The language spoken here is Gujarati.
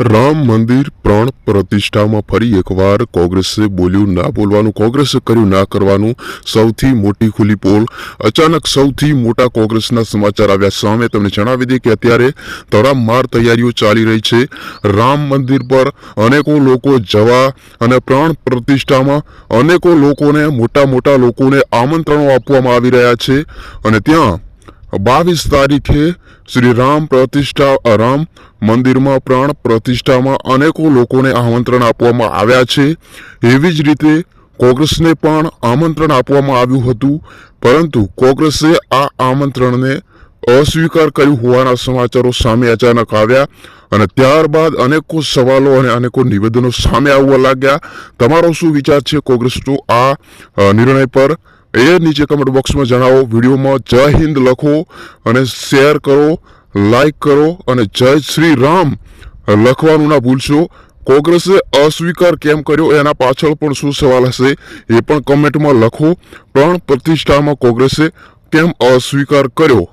રામ મંદિર પ્રાણ પ્રતિષ્ઠામાં ફરી એકવાર કોંગ્રેસે બોલ્યું ના બોલવાનું, કોંગ્રેસે કર્યું ના કરવાનું. સૌથી મોટી ખુલ્લી પોલ. અચાનક સૌથી મોટા કોંગ્રેસના સમાચાર આવ્યા. સામે તમને જણાવી દઈએ કે અત્યારે તડામાર તૈયારીઓ ચાલી રહી છે. રામ મંદિર પર અનેકો લોકો જવા અને પ્રાણ પ્રતિષ્ઠામાં અનેકો લોકોને મોટા મોટા લોકોને આમંત્રણો આપવામાં આવી રહ્યા છે. અને ત્યાં બાવીસ તારીખે શ્રી રામ પ્રતિષ્ઠા રામ મંદિરમાં પ્રાણ પ્રતિષ્ઠામાં અનેકો લોકોને આમંત્રણ આપવામાં આવ્યા છે. એવી જ રીતે કોંગ્રેસને પણ આમંત્રણ આપવામાં આવ્યું હતું. પરંતુ કોંગ્રેસે આ આમંત્રણને અસ્વીકાર કર્યું હોવાના સમાચારો સામે અચાનક આવ્યા અને ત્યારબાદ અનેકો સવાલો અને અનેકો નિવેદનો સામે આવવા લાગ્યા. તમારો શું વિચાર છે કોંગ્રેસનો આ નિર્ણય પર? એ નીચે કમેન્ટ બોક્સમાં જણાવો, વિડીયોમાં જય હિન્દ લખો અને શેર કરો લાઈક કરો અને જય શ્રી રામ લખવાનું ના ભૂલશો. કોંગ્રેસે અસ્વીકાર કેમ કર્યો એના પાછળ પણ શું સવાલ હશે એ પણ કમેન્ટમાં લખો. પણ પ્રતિષ્ઠામાં કોંગ્રેસે કેમ અસ્વીકાર કર્યો?